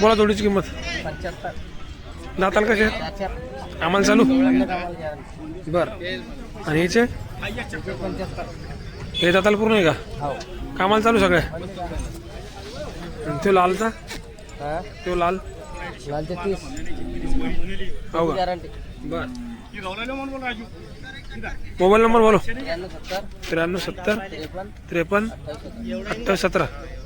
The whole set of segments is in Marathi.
बोला जोडीची किंमत. दाताल कसे आम्हाला चालू. बर. आणि याचे? हे दाताला पूर्ण आहे का? हो. कामाला चालू सगळ्या आणि तो लालचा? हा? तो लाल? लालचे तीस. हो का? बर. मोबाईल नंबर बोलो. त्र्याण्णव सत्तर. त्रेपन्न. अठ्ठावीस अठ्ठावीस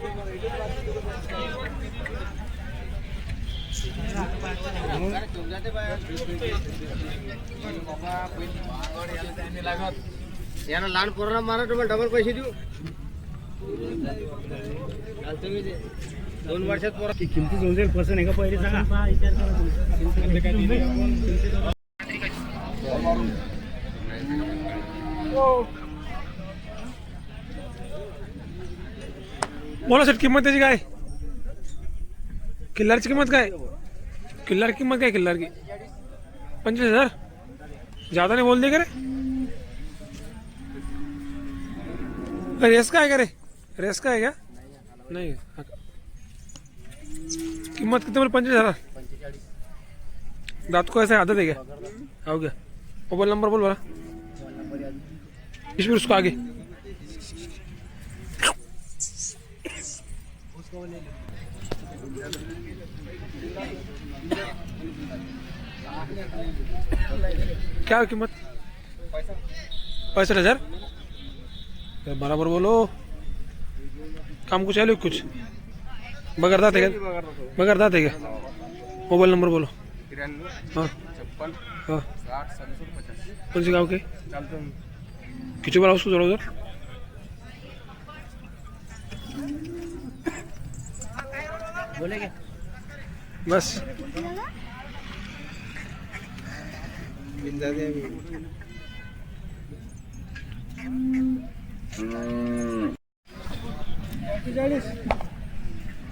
यानं लहान पोरांना मारा तुम्हाला डबल पैसे देऊ? तुम्ही दोन वर्षात पोरा किमती दोन जाईल पर्सन आहे का पहिले सांगा. बोला सर किंमत त्याची काय? किल्लारची किंमत काय? किल्लार किंमत काय किल्लार की? पंचवीस हज़ार? ज़्यादा नाही बोल दे का रे अरे रेस काय का रे? रेस का? नाही. हा का? किंमत किती बोल पंचवीस हज़ार? दात को ऐसा आदत है क्या आओ क्या मोबाइल नंबर बोल बोला इसमें उसको आगे. क्या कीमत? पैंसठ हज़ार? तो बराबर बोलो। काम कुछ है कुछ? बगर दाते बगर दाते क्या? मोबाइल नंबर बोलो। हाँ। हाँ। कौन से गाँव के? खिंचो उसको थोड़ा उधर। बोले क्या बस.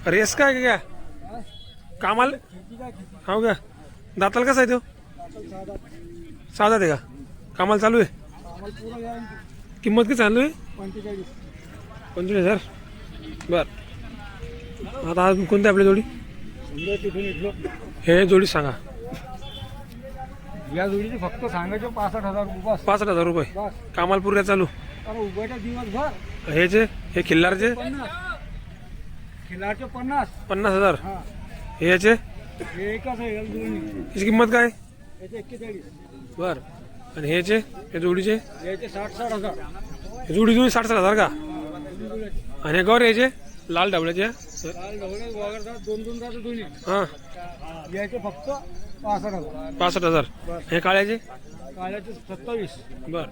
रेस काय का क्या कामाल? हो का दाताल कसा आहे तो? साधा आहे का? कामाला चालू आहे? किंमत किती चालू आहे पंचवीस हजार? बर. आता अजून कोणती आपली जोडी? हे जोडी सांगा. या जोडीचे फक्त सांगायचे पासष्ट हजार रुपये पाच हजार रुपये. बस. कामाला पुऱ्या चालू. अरे उभ्याच्या दिवसभर हे जे हे खिल्लारचे? पन्नास. खिलारचे पन्नास. पन्नास हजार. हा. हे याचे? हे एकच आहे या दोन्ही याची किंमत काय? याचे एक्केचाळीस. बर. आणि हे जे हे जोडीचे? याचे साठ साठ हजार. हे जोडी जोडी साठ साठ हजार का? आणि हे गौर याचे? लाल डाबल्याचे लाल ढवळे वगैरे दोन दोन जातं दोन्ही. हां. याचे फक्त पासष्ट हजार. पासष्ट हजार. हे काळ्याचे? काळ्याचे सत्तावीस. बर.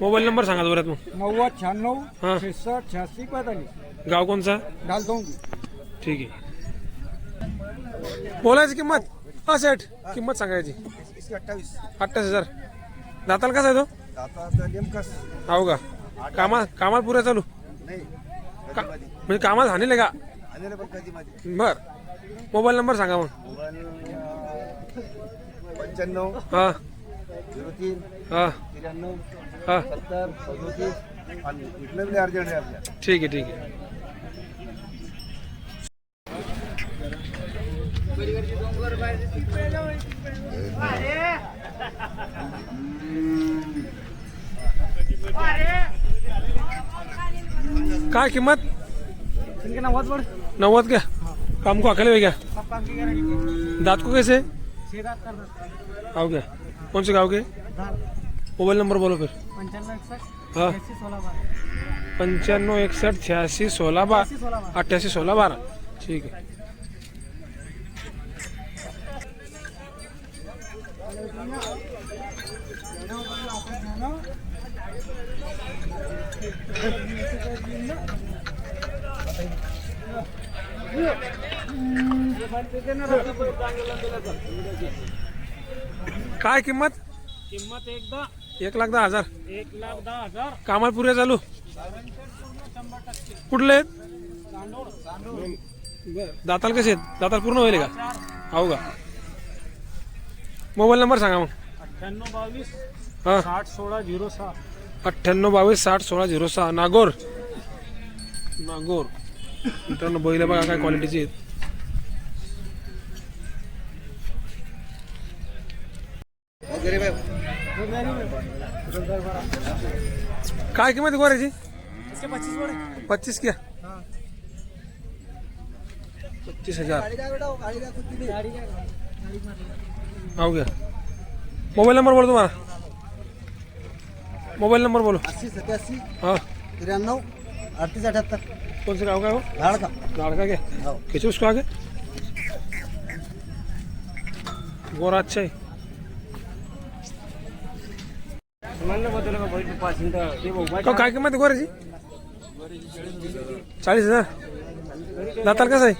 मोबाईल नंबर सांगा जोरात मग नव्वद शहाण्णव हा. छेसष्ट छ्याऐंशी पैंतालीस गाव कोणचा? घालतो ठीक आहे. बोलायची किंमत? हा सेठ किंमत सांगायची. अठ्ठावीस. अठ्ठावीस हजार. दाताल कसा आहे तो? हो का? कामा कामाला पुऱ्या चालू? नाही का म्हणजे कामाला हाणले का? आलेलं पण कधी माझे. बर. मोबाईल नंबर सांगा मग. मोबाईल पंच्याण्णव हा. झिरो तीन हा. त्र्याण्णव हा. सत्तर सदोतीस आणि इथलं बी अर्जंट आहे आपल्या. ठीक आहे ठीक आहे. काय किंमत? नव्वद वर नव्वद क्या? काम को अकेले हो क्या? दांत को कैसे? आओ क्या कौन से गाँव के? मोबाइल नंबर बोलो फिर। पंच्याण्णव एकसष्ट हाँ। सोळा बारा पंच्याण्णव एकसष्ट छ्याऐंशी सोळा बारा अठ्ठ्याऐंशी सोळा बारा ठीक आहे काय किंमत? किंमत एकदा. एक लाख दहा हजार. एक लाख दहा हजार. कामाला पुरे चालू. कुठले आहेत? दाताल कसे आहेत? दाताल पूर्ण होईल का? हो का? मोबाईल नंबर सांगा मग. अठ्ठ्याण्णव बावीस हां. साठ सोळा झिरो सहा. अठ्ठ्याण्णव बावीस साठ सोळा झिरो सहा. नागोर. नागोर. मित्रांनो बैल बघा काय क्वालिटीची आहेत. काय किंमत गोऱ्याची? पच्चीस क्या पच्चीस हजार. हो गया मोबाईल नंबर बोलो तुम्हारा मोबाईल नंबर बोलो. अस्सी सत्याऐंशी हाँ. त्र्याण्णव अडतीस अठ्याहत्तर. कौन से गाँव का है? वो धाडका लाड़का के? हो. खींचो उसको आगे? गोरा अच्छा है। का काय किंमत आहे गोऱ्याची चाळीस हज़ार। दाताल कसं आहे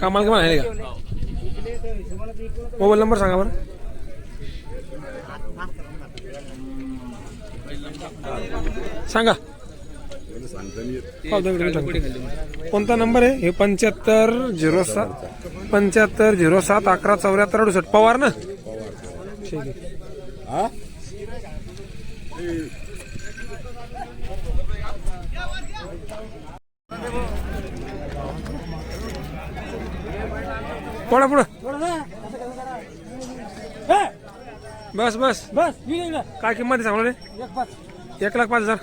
कामाला किंवा आहे का मोबाईल नंबर सांगा बरं सांगा। कोणता नंबर आहे? हे पंच्याहत्तर झिरो सात पंच्याहत्तर झिरो सात अकरा चौऱ्याहत्तर अडुसष्ट. पवार ना? ठीक आहे. पुढं? पुढं बस बस. बस काय किंमत आहे सांगलो रे? एक पाच. एक लाख पाच हजार.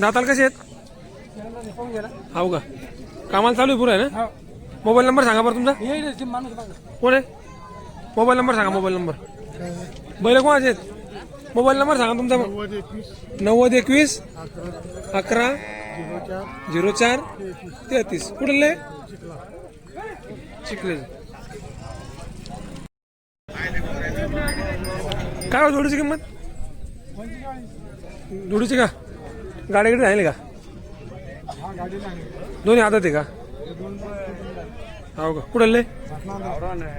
दाताल कसे आहेत? हो का? कामाला चालू आहे पुरं आहे ना? मोबाईल नंबर सांगा बरं तुमचा. कोण आहे? मोबाईल नंबर सांगा मोबाईल नंबर. बैल कोणाचे आहेत? मोबाईल नंबर सांगा तुमचा. मग नव्वद एकवीस अकरा झिरो चार तेहतीस. कुठले? चिखले काय हो जोडीची किंमत? जोडीची का? गाड्याकडे राहील राहिली का? दोन्ही आदत आहे का? हो का? कुठले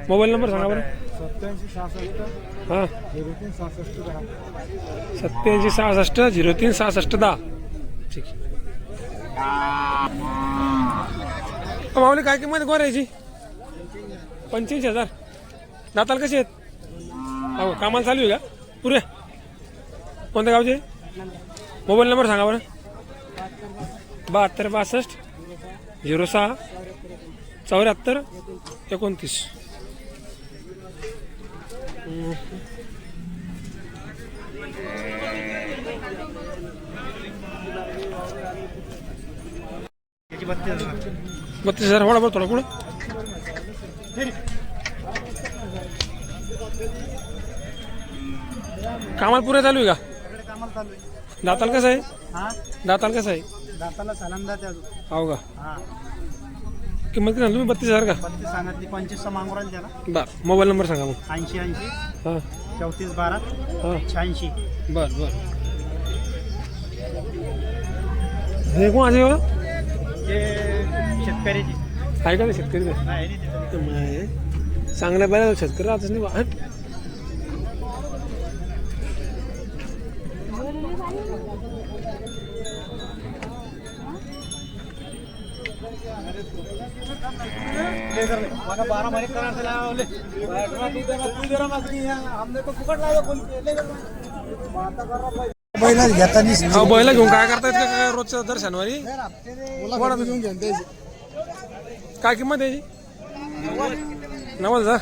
मोबाईल नंबर सांगा बरं. सत्याऐंशी सहासष्ट हां. झिरो तीन सहासष्ट सत्याऐंशी सहासष्ट झिरो तीन सहासष्ट दहा. ठीक माऊली काय किंमत आहे गोऱ्याची? पंच्याऐंशी हजार. दाताल कसे आहेत? हो कामाला चालू आहे का? पुरे. कोणत्या गावचे? मोबाईल नंबर सांगा बरं. बहात्तर बासष्ट झिरो सहा चौऱ्याहत्तर एकोणतीस. बत्तीस हजार वाढा बरं थोडा पुढं. कामाला पुरे चालू आहे का? कामाला चालू आहे. दाताल कसं आहे? हा? दाताल कसं आहे? दाताला सलामदा त्या हो का? हा. किंमत किती सांगली तुम्ही बत्तीस हजार का? बत्तीस सांगितली. पंचवीस मागू राहील त्याला. बर मोबाईल नंबर सांगा मग. ऐंशी ऐंशी. हां. चौतीस बारा. हां. शहाऐंशी. बर बर. हे कोण आहे बघा? ते शेतकऱ्याची आहे का ते शेतकरी? ते? नाही नाही. ते माय. चांगल्या पाहिजे शेतकरी राहतच नाही बा. हट. बैला घेतानी बैला घेऊन काय करतायत का? रोजच्या दर शनिवारी? काय किंमत आहे? नवल जा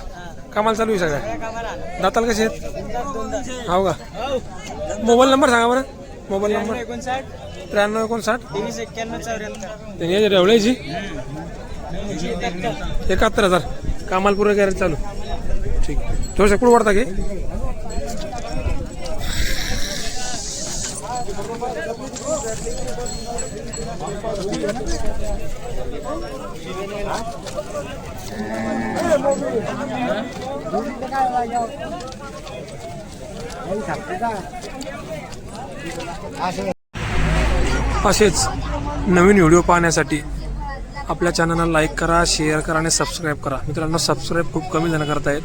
कामाला चालू आहे सगळ्या दाताल कसे आहेत? हो का? मोबाईल नंबर सांगा बरं. Mobile number. एकोणसाठ त्र्याण्णव एकोणसाठ? तेवीस एक्क्याण्णव चौऱ्याहत्तर त्यांनी रेवळ्याची एकाहत्तर हजार. कामाला पुरे गॅरेज चालू. ठीक. थोडंसं कुठं वाढता की? असेच नवीन व्हिडिओ पाहण्यासाठी आपल्या चॅनलला लाईक करा शेअर करा आणि सबस्क्राईब करा. मित्रांनो सबस्क्राईब खूप कमी जण करतायत.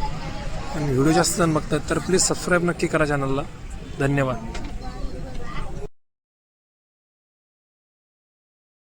आणि व्हिडिओ जास्त जण बघतायत तर प्लीज सबस्क्राईब नक्की करा चॅनलला. धन्यवाद.